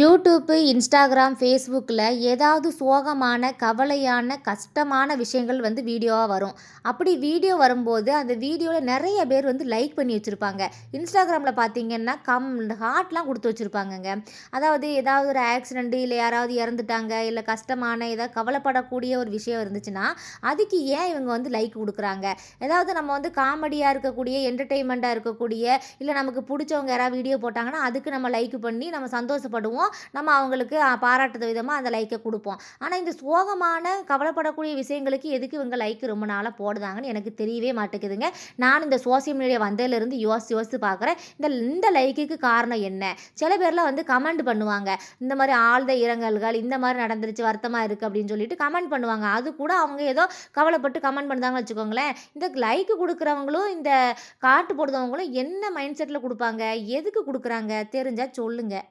YouTube Instagram ஃபேஸ்புக்கில் ஏதாவது சோகமான கவலையான கஷ்டமான விஷயங்கள் வந்து வீடியோவாக வரும். அப்படி வீடியோ வரும்போது அந்த வீடியோவில் நிறைய பேர் வந்து லைக் பண்ணி வச்சுருப்பாங்க. இன்ஸ்டாகிராமில் பார்த்தீங்கன்னா கம் ஹார்ட்லாம் கொடுத்து வச்சுருப்பாங்கங்க. அதாவது ஏதாவது ஒரு ஆக்சிடெண்ட்டு இல்லை யாராவது இறந்துட்டாங்க இல்லை கஷ்டமான ஏதாவது கவலைப்படக்கூடிய ஒரு விஷயம் இருந்துச்சுன்னா அதுக்கு ஏன் இவங்க வந்து லைக் கொடுக்குறாங்க? ஏதாவது நம்ம வந்து காமெடியாக இருக்கக்கூடிய என்டர்டெயின்மெண்ட்டாக இருக்கக்கூடிய இல்லை நமக்கு பிடிச்சவங்க யாராவது வீடியோ போட்டாங்கன்னா அதுக்கு நம்ம லைக் பண்ணி நம்ம சந்தோஷப்படுவோம். நம்ம அவங்களுக்கு பாராட்டுத விதமாக அந்த லைக்கை கொடுப்போம். ஆனால் இந்த சோகமான கவலைப்படக்கூடிய விஷயங்களுக்கு எதுக்கு இவங்க லைக் ரொம்ப நாளாக போடுதாங்கன்னு எனக்கு தெரியவே மாட்டேங்குதுங்க. நான் இந்த சோசியல் மீடியா வந்ததுலேருந்து யோசித்து யோசித்து பார்க்குறேன் இந்த இந்த லைக்குக்கு காரணம் என்ன? சில பேர்லாம் வந்து கமெண்ட் பண்ணுவாங்க. இந்த மாதிரி ஆழ்ந்த இரங்கல்கள் இந்த மாதிரி நடந்துருச்சு வருத்தமாக இருக்குது அப்படின்னு சொல்லிட்டு கமெண்ட் பண்ணுவாங்க. அது கூட அவங்க ஏதோ கவலைப்பட்டு கமெண்ட் பண்ணுறாங்கன்னு வச்சுக்கோங்களேன். இந்த லைக்கு கொடுக்குறவங்களும் இந்த காட்டு போடுறவங்களும் என்ன மைண்ட் செட்டில் கொடுப்பாங்க? எதுக்கு கொடுக்குறாங்க? தெரிஞ்சால் சொல்லுங்கள்